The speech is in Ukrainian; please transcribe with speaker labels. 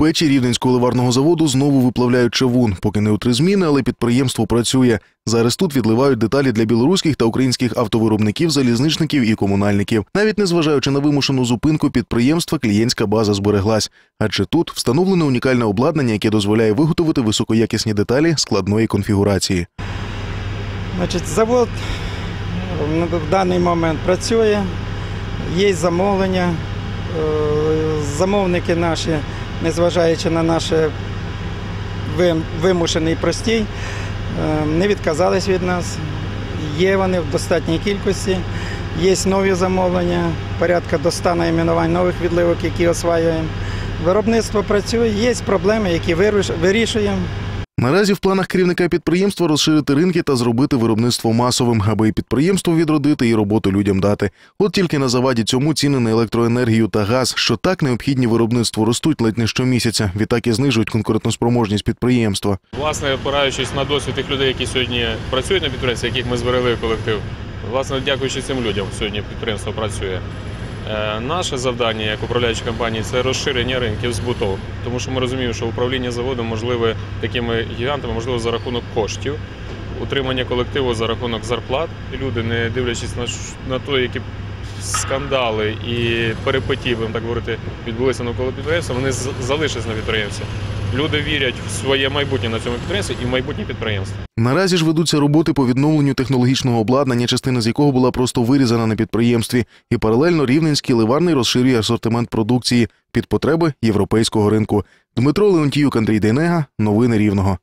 Speaker 1: печі рівненського ливарного заводу знову виплавляють чавун. Поки не у три зміни, але підприємство працює. Зараз тут відливають деталі для білоруських та українських автовиробників, залізничників і комунальників. Навіть незважаючи на вимушену зупинку підприємства, клієнтська база збереглась. Адже тут встановлене унікальне обладнання, яке дозволяє виготовити високоякісні деталі складної конфігурації.
Speaker 2: Значить, завод е, в даний момент працює, є замовлення. Е, Замовники наші, незважаючи на наш вимушений простій, е, не відказались від нас. Є вони в достатній кількості. Є нові замовлення, порядка до 100 найменувань нових відливок, які осваюємо. Виробництво працює, є проблеми, які виріш- вирішуємо.
Speaker 1: Наразі в планах керівника підприємства розширити ринки та зробити виробництво масовим, аби і підприємство відродити, і роботу людям дати. От тільки на заваді цьому ціни на електроенергію та газ, що так необхідні виробництву ростуть ледь не щомісяця. Відтак і знижують конкурентоспроможність підприємства.
Speaker 3: Власне, опираючись на досвід тих людей, які сьогодні працюють на підприємстві, яких ми зберегли колектив. Власне, дякуючи цим людям, сьогодні підприємство працює. Е, Наше завдання як управляючої компанії це розширення ринків збуту, тому що ми розуміємо, що управління заводом можливе такими гігантами, можливо, за рахунок коштів, утримання колективу за рахунок зарплат. Люди, не дивлячись на те, які скандали і перипетії, будемо так говорити, відбулися навколо підприємства, вони з- залишаться на підприємстві. Люди вірять в своє майбутнє на цьому підприємстві і в майбутнє підприємство.
Speaker 1: Наразі ж ведуться роботи по відновленню технологічного обладнання, частина з якого була просто вирізана на підприємстві, і паралельно рівненський ливарний розширює асортимент продукції під потреби європейського ринку. Дмитро Леонтіюк, Андрій Дейнега. Новини Рівного.